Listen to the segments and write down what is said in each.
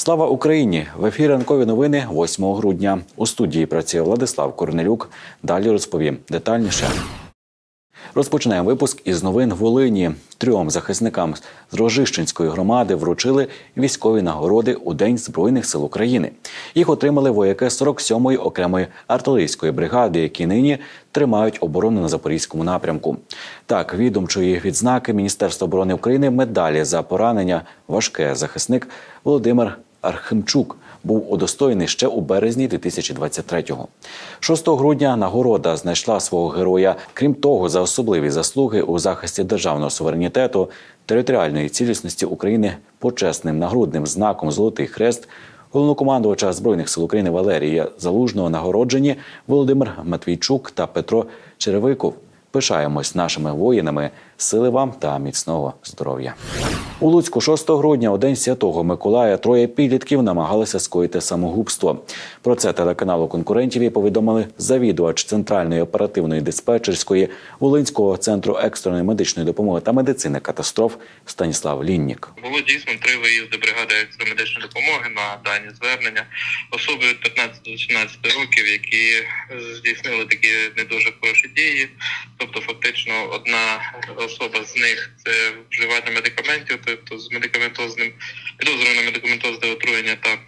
Слава Україні! В ефірі ранкові новини 8 грудня. У студії працює Владислав Корнелюк. Далі розповім детальніше. Розпочинаємо випуск із новин Волині. Трьом захисникам з Рожищенської громади вручили військові нагороди у День Збройних сил України. Їх отримали вояки 47-ї окремої артилерійської бригади, які нині тримають оборону на запорізькому напрямку. Так, відомчої відзнаки Міністерства оборони України медалі за поранення важке захисник Володимир Архимчук був удостоєний ще у березні 2023-го. 6 грудня нагорода знайшла свого героя. Крім того, за особливі заслуги у захисті державного суверенітету, територіальної цілісності України почесним нагрудним знаком Золотий хрест. Головнокомандувача збройних сил України Валерія Залужного нагороджені Володимир Матвійчук та Петро Черевиков. Пишаємось нашими воїнами, сили вам та міцного здоров'я. У Луцьку 6 грудня, у день святого Миколая, троє підлітків намагалися скоїти самогубство. Про це телеканалу конкурентів і повідомили завідувач центральної оперативної диспетчерської Волинського центру екстреної медичної допомоги та медицини катастроф Станіслав Ліннік. Було дійсно три виїзди бригади екстреної медичної допомоги на дані звернення. Особи від 15 до 18 років, які здійснили такі не дуже хороші дії. Тобто, фактично, одна особа з них це вживання медикаментів, тобто з медикаментозним підозрою на медикаментозне отруєння та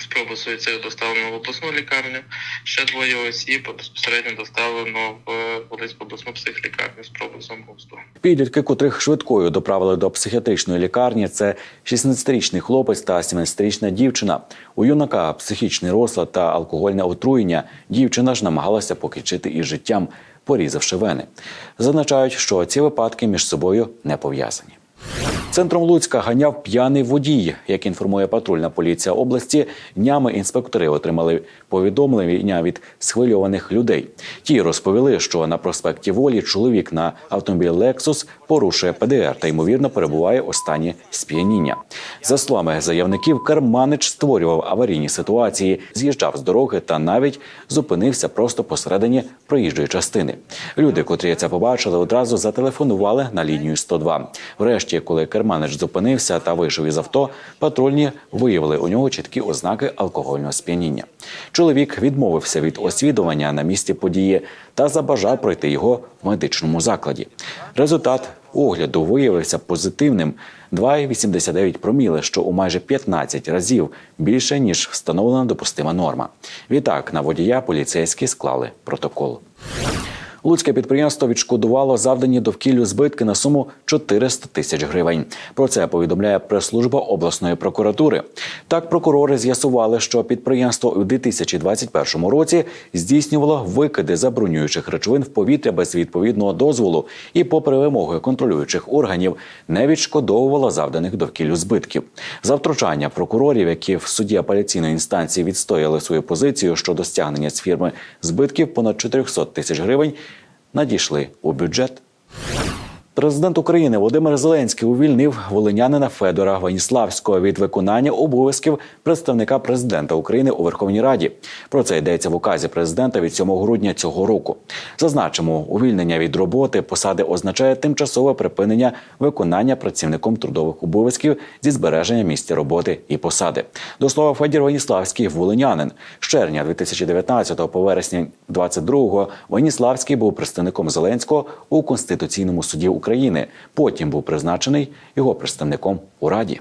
спроба суїциду доставлено в обласну лікарню. Ще двоє осіб безпосередньо доставлено в Волинську обласну психлікарню спроби самогубства. Підлітки, котрих швидкою доправили до психіатричної лікарні, це 16-річний хлопець та 17-річна дівчина. У юнака психічний розлад та алкогольне отруєння. Дівчина ж намагалася покінчити із життям, порізавши вени. Зазначають, що ці випадки між собою не пов'язані. Центром Луцька ганяв п'яний водій. Як інформує патрульна поліція області, днями інспектори отримали повідомлення від схвильованих людей. Ті розповіли, що на проспекті Волі чоловік на автомобілі Lexus порушує ПДР та ймовірно перебуває у стані сп'яніння. За словами заявників, керманич створював аварійні ситуації, з'їжджав з дороги та навіть зупинився просто посередині проїжджої частини. Люди, котрі це побачили, одразу зателефонували на лінію 102. Врешті, коли керманич зупинився та вийшов із авто, патрульні виявили у нього чіткі ознаки алкогольного сп'яніння. Чоловік відмовився від освідування на місці події та забажав пройти його в медичному закладі. Результат огляду виявився позитивним 2,89 проміли, що у майже 15 разів більше ніж встановлена допустима норма. Відтак на водія поліцейські склали протокол. Луцьке підприємство відшкодувало завдані довкіллю збитки на суму 400 тисяч гривень. Про це повідомляє прес-служба обласної прокуратури. Так, прокурори з'ясували, що підприємство у 2021 році здійснювало викиди забруднюючих речовин в повітря без відповідного дозволу і, попри вимоги контролюючих органів, не відшкодовувало завданих довкіллю збитків. За втручання прокурорів, які в суді апеляційної інстанції відстояли свою позицію щодо стягнення з фірми збитків понад 400 тисяч гривень надійшли у бюджет. Президент України Володимир Зеленський увільнив волинянина Федора Ваніславського від виконання обов'язків представника президента України у Верховній Раді. Про це йдеться в указі президента від 7 грудня цього року. Зазначимо, увільнення від роботи посади означає тимчасове припинення виконання працівником трудових обов'язків зі збереження місця роботи і посади. До слова, Федір Ваніславський волинянин з червня 2019 по вересня 22 Ваніславський був представником Зеленського у конституційному суді України. Потім був призначений його представником у раді.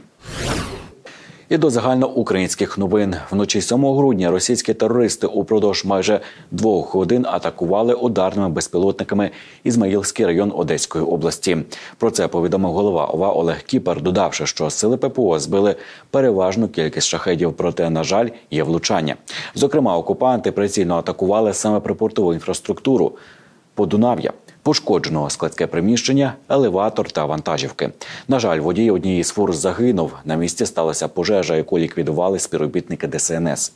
І до загальноукраїнських новин вночі 7 грудня російські терористи упродовж майже двох годин атакували ударними безпілотниками Ізмаїльський район Одеської області. Про це повідомив голова ОВА Олег Кіпер, додавши, що сили ППО збили переважну кількість шахедів, проте, на жаль, є влучання. Зокрема, окупанти прицільно атакували саме припортову інфраструктуру Подунав'я. Пошкоджено складське приміщення, елеватор та вантажівки. На жаль, водій однієї з фур загинув. На місці сталася пожежа, яку ліквідували співробітники ДСНС.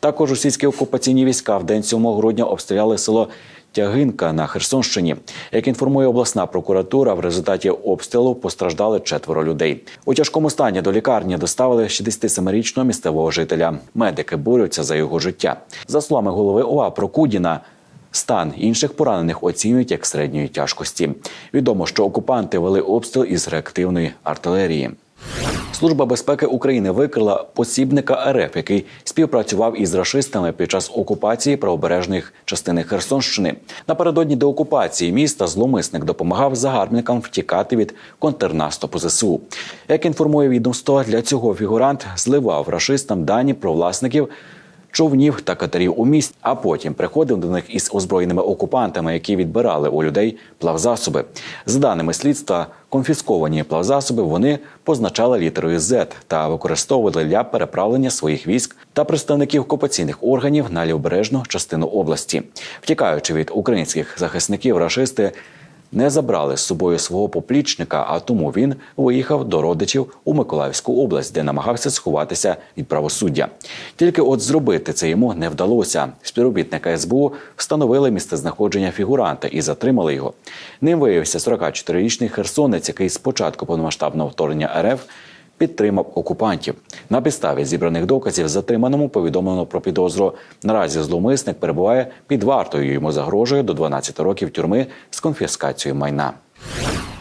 Також російські окупаційні війська в день 7 грудня обстріляли село Тягинка на Херсонщині. Як інформує обласна прокуратура, в результаті обстрілу постраждали четверо людей. У тяжкому стані до лікарні доставили 67-річного місцевого жителя. Медики борються за його життя. За словами голови ОА Прокудіна. Стан інших поранених оцінюють як середньої тяжкості. Відомо, що окупанти вели обстріл із реактивної артилерії. Служба безпеки України викрила посібника РФ, який співпрацював із рашистами під час окупації правобережної частини Херсонщини. Напередодні деокупації міста зломисник допомагав загарбникам втікати від контрнаступу ЗСУ. Як інформує відомство, для цього фігурант зливав рашистам дані про власників човнів та катерів у місті, а потім приходив до них із озброєними окупантами, які відбирали у людей плавзасоби. За даними слідства, конфісковані плавзасоби вони позначали літерою Z та використовували для переправлення своїх військ та представників окупаційних органів на лівобережну частину області. Втікаючи від українських захисників, рашисти не забрали з собою свого поплічника, а тому він виїхав до родичів у Миколаївську область, де намагався сховатися від правосуддя. Тільки от зробити це йому не вдалося. Співробітника СБУ встановили місцезнаходження фігуранта і затримали його. Ним виявився 44-річний херсонець, який з початку повномасштабного вторгнення РФ підтримав окупантів. На підставі зібраних доказів затриманому повідомлено про підозру. Наразі зловмисник перебуває під вартою. Йому загрожує до 12 років тюрми з конфіскацією майна.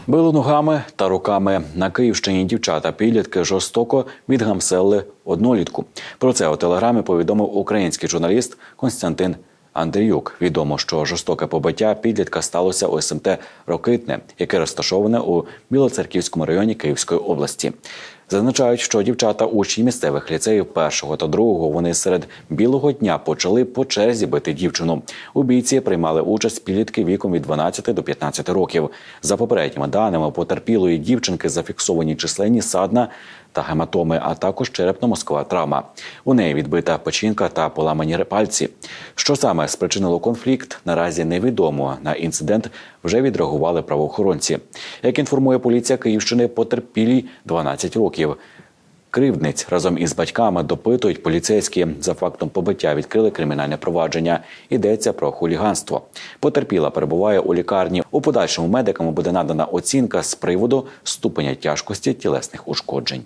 Били ногами та руками на Київщині дівчата підлітки жорстоко відгамселили однолітку. Про це у телеграмі повідомив український журналіст Константин Андріюк. Відомо, що жорстоке побиття підлітка сталося у СМТ Рокитне, яке розташоване у Білоцерківському районі Київської області. Зазначають, що дівчата учні місцевих ліцеїв першого та другого вони серед білого дня почали по черзі бити дівчину. У бійці приймали участь підлітки віком від 12 до 15 років. За попередніми даними потерпілої дівчинки зафіксовані численні садна та гематоми, а також черепно-мозкова травма. У неї відбита печінка та поламані пальці. Що саме спричинило конфлікт, наразі невідомо. На інцидент вже відреагували правоохоронці. Як інформує поліція Київщини, потерпілій 12 років. Кривдниць разом із батьками допитують поліцейські за фактом побиття. Відкрили кримінальне провадження. Йдеться про хуліганство. Потерпіла перебуває у лікарні. У подальшому медикам буде надана оцінка з приводу ступеня тяжкості тілесних ушкоджень.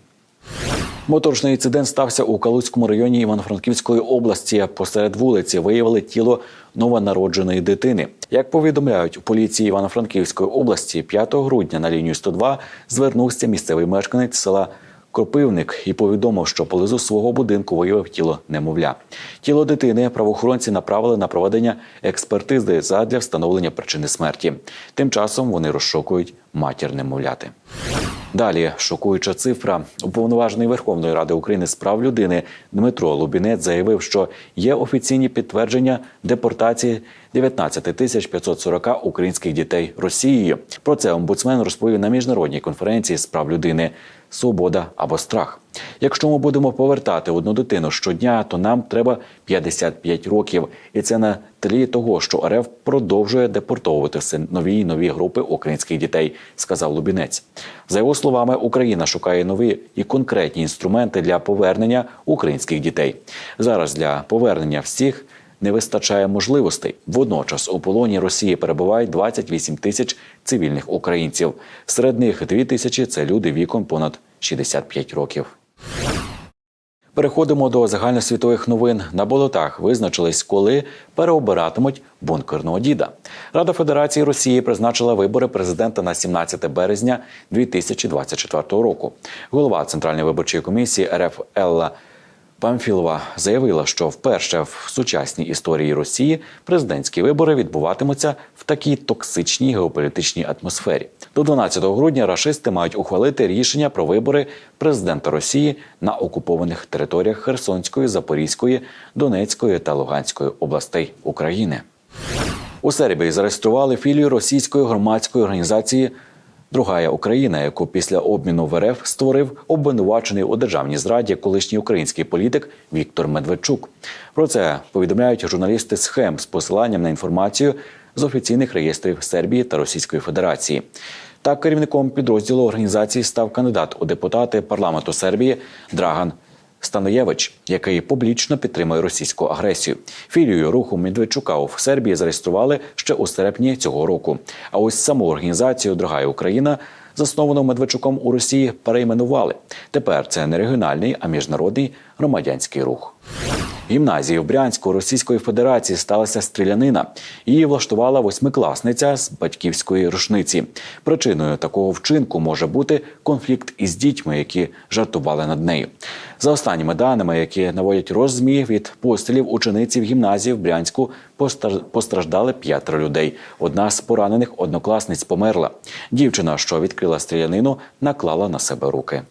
Моторошний інцидент стався у Калуцькому районі Івано-Франківської області. Посеред вулиці виявили тіло новонародженої дитини. Як повідомляють у поліції Івано-Франківської області, 5 грудня на лінію 102 звернувся місцевий мешканець села Кропивник і повідомив, що поблизу свого будинку виявив тіло немовля. Тіло дитини правоохоронці направили на проведення експертизи задля встановлення причини смерті. Тим часом вони розшукують матір немовляти. Далі шокуюча цифра. Уповноважений Верховної Ради України з прав людини Дмитро Лубінець заявив, що є офіційні підтвердження депортації 19 тисяч 540 українських дітей Росією. Про це омбудсмен розповів на міжнародній конференції з прав людини Свобода або страх. Якщо ми будемо повертати одну дитину щодня, то нам треба 55 років, і це на тлі того, що РФ продовжує депортовувати все нові і нові групи українських дітей, сказав Лубінець. За його словами, Україна шукає нові і конкретні інструменти для повернення українських дітей. Зараз для повернення всіх. Не вистачає можливостей. Водночас у полоні Росії перебувають 28 тисяч цивільних українців. Серед них 2 тисячі це люди віком понад 65 років. Переходимо до загальносвітових новин. На болотах визначились, коли переобиратимуть бункерного діда. Рада Федерації Росії призначила вибори президента на 17 березня 2024 року. Голова Центральної виборчої комісії РФ Елла Памфілова заявила, що вперше в сучасній історії Росії президентські вибори відбуватимуться в такій токсичній геополітичній атмосфері. До 12 грудня рашисти мають ухвалити рішення про вибори президента Росії на окупованих територіях Херсонської, Запорізької, Донецької та Луганської областей України. У Сербії зареєстрували філію російської громадської організації Другая Україна, яку після обміну в РФ створив обвинувачений у державній зраді колишній український політик Віктор Медведчук. Про це повідомляють журналісти схем з посиланням на інформацію з офіційних реєстрів Сербії та Російської Федерації. Так, керівником підрозділу організації став кандидат у депутати парламенту Сербії Драган Станоєвич, який публічно підтримує російську агресію. Філію руху Медведчука у Сербії зареєстрували ще у серпні цього року. А ось саму організацію Другая Україна, засновану Медведчуком у Росії, перейменували. Тепер це не регіональний, а міжнародний громадянський рух. Гімназії в Брянську Російської Федерації сталася стрілянина. Її влаштувала восьмикласниця з батьківської рушниці. Причиною такого вчинку може бути конфлікт із дітьми, які жартували над нею. За останніми даними, які наводять роззмі від пострілів учениці в гімназії в Брянську, постраждали п'ятеро людей. Одна з поранених однокласниць померла. Дівчина, що відкрила стрілянину, наклала на себе руки.